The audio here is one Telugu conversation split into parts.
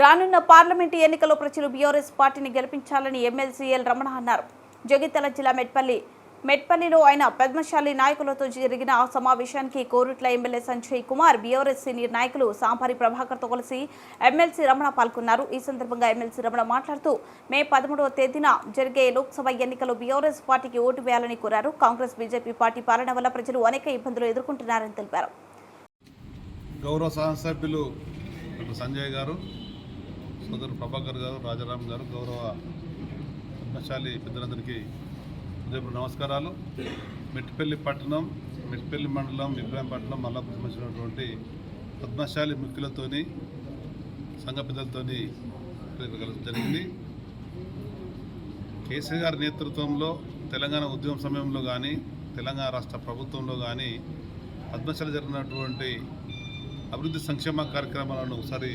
రానున్న పార్లమెంటు ఎన్నికల్లో ప్రజలు బీఆర్ఎస్ పార్టీని గెలిపించాలని ఎమ్మెల్సీఎల్ రమణ అన్నారు. జగిత్యాల జిల్లా మెట్పల్లి మెట్పల్లిలో ఆయన పద్మశాలి నాయకులతో జరిగిన ఆ సమావేశానికి Korutla MLA Sanjay Kumar BRS senior నాయకులు సాంపారి ప్రభాకర్తో కలిసి ఎమ్మెల్సీ రమణ పాల్గొన్నారు. ఈ సందర్భంగా ఎమ్మెల్సీ రమణ మాట్లాడుతూ మే పదమూడవ తేదీన జరిగే లోక్సభ ఎన్నికల్లో బీఆర్ఎస్ పార్టీకి ఓటు వేయాలని కోరారు. కాంగ్రెస్ బీజేపీ పార్టీ పాలన వల్ల ప్రజలు అనేక ఇబ్బందులు ఎదుర్కొంటున్నారని తెలిపారు. గౌరవ సభ్యులు సంజయ్ గారు సోదరు ప్రభాకర్ గారు రాజారాం గారు గౌరవ పద్మశాలి పెద్దలందరికీ ఉదయపు నమస్కారాలు. మెట్టిపల్లి పట్టణం మెట్టిపల్లి మండలం ఇబ్రాహీంపట్నం మల్లాపురం సంబంధించినటువంటి పద్మశాలి ముఖ్యులతోని సంఘ పెద్దలతోని ఇక్కడ జరిగింది. కేసీఆర్ గారి నేతృత్వంలో తెలంగాణ ఉద్యమం సమయంలో కానీ తెలంగాణ రాష్ట్ర ప్రభుత్వంలో కానీ పద్మశాల జరిగినటువంటి అభివృద్ధి సంక్షేమ కార్యక్రమాలను ఒకసారి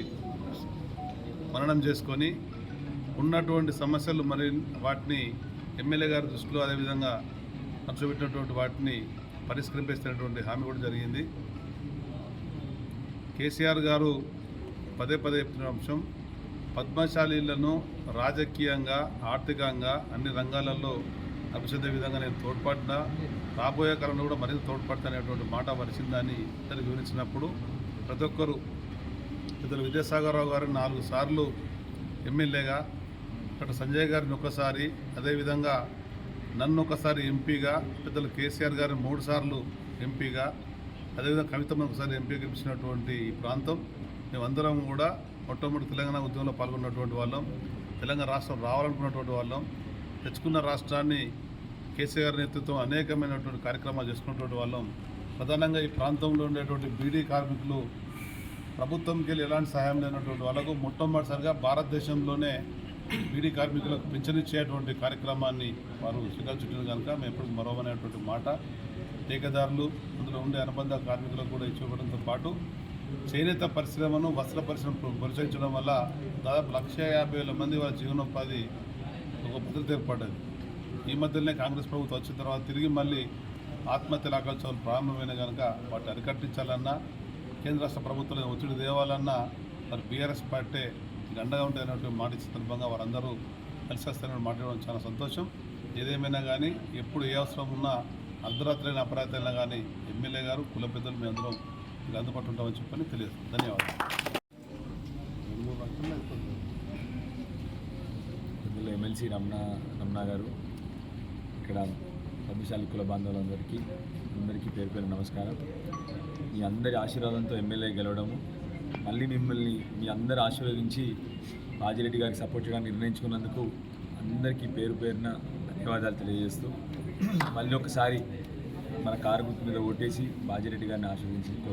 మననం చేసుకొని ఉన్నటువంటి సమస్యలు మరి వాటిని ఎమ్మెల్యే గారి దృష్టిలో అదేవిధంగా నచ్చబెట్టినటువంటి వాటిని పరిష్కరింపేస్తున్నటువంటి హామీ కూడా జరిగింది. కేసీఆర్ గారు పదే పదే చెప్తున్న అంశం పద్మశాలీలను రాజకీయంగా ఆర్థికంగా అన్ని రంగాలలో అభివృద్ధి విధంగా నేను తోడ్పడినా రాబోయే కాలంలో కూడా మరింత తోడ్పడతానేటువంటి మాట వరిసిందని ఇతను వివరించినప్పుడు ప్రతి ఒక్కరు ఇతను విద్యాసాగరరావు గారిని నాలుగు సార్లు ఎమ్మెల్యేగా అక్కడ సంజయ్ గారిని ఒకసారి అదేవిధంగా నన్ను ఒకసారి ఎంపీగా పెద్దలు కేసీఆర్ గారిని మూడు సార్లు ఎంపీగా అదేవిధంగా కవితమ్మ ఒకసారి ఎంపీగా గెలిచినటువంటి ఈ ప్రాంతం. మేమందరం కూడా మొట్టమొదటి తెలంగాణ ఉద్యమంలో పాల్గొన్నటువంటి వాళ్ళం. తెలంగాణ రాష్ట్రం రావాలనుకున్నటువంటి వాళ్ళం. తెచ్చుకున్న రాష్ట్రాన్ని కేసీఆర్ నేతృత్వం అనేకమైనటువంటి కార్యక్రమాలు చేసుకున్నటువంటి వాళ్ళం. ప్రధానంగా ఈ ప్రాంతంలో ఉండేటువంటి బీడీ కార్మికులు ప్రభుత్వంకి వెళ్ళి ఎలాంటి సహాయం లేనటువంటి వాళ్ళకు మొట్టమొదటిసారిగా భారతదేశంలోనే బీడీ కార్మికులకు పింఛనిచ్చేటువంటి కార్యక్రమాన్ని వారు శ్రీకాలు చుట్టిన కనుక మేము ఎప్పుడు మరవనేటువంటి మాట. ఠేకేదారులు అందులో ఉండే అనుబంధ కార్మికులకు కూడా ఇచ్చివ్వడంతో పాటు చేనేత పరిశ్రమను వస్త్ర పరిశ్రమ ప్రోత్సహించడం వల్ల దాదాపు లక్ష యాభై వేల మంది వారి జీవనోపాధి ఒక భద్రత ఏర్పడ్డది. ఈ మధ్యలోనే కాంగ్రెస్ ప్రభుత్వం వచ్చిన తర్వాత తిరిగి మళ్ళీ ఆత్మహత్యల ఆకల్చోలు ప్రారంభమైన కనుక వాటిని అరికట్టించాలన్నా కేంద్ర రాష్ట్ర ప్రభుత్వాలు ఒత్తిడి తేవాలన్నా మరి బీఆర్ఎస్ పార్టీ అండగా ఉంటాయన్నటువంటి మాట ఇచ్చిన సందర్భంగా వారందరూ కలిసి వస్తారని మాట్లాడడం చాలా సంతోషం. ఏదేమైనా కానీ ఎప్పుడు ఏ అవసరం ఉన్నా అర్ధరాత్రి అయిన అపరాత్రి అయినా కానీ ఎమ్మెల్యే గారు కుల పెద్దలు మీ అందరం మీకు అందుబాటు ఉంటామని చెప్పని తెలియదు ధన్యవాదాలు. ఇందులో ఎమ్మెల్సీ రమణ రమణ గారు ఇక్కడ సభ్యశాలి కుల బాంధవులందరికీ అందరికీ పేరు పేరు నమస్కారం. మీ అందరి ఆశీర్వాదంతో ఎమ్మెల్యే గెలవడము మళ్ళీ మిమ్మల్ని మీ అందరు ఆశీర్వదించి రాజిరెడ్డి గారికి సపోర్ట్ చేయడానికి నిర్ణయించుకున్నందుకు అందరికీ పేరు పేరున ధన్యవాదాలు తెలియజేస్తూ మళ్ళీ ఒకసారి మన కారు గుర్తు మీద ఓటేసి బాజిరెడ్డి గారిని ఆశీర్వదించి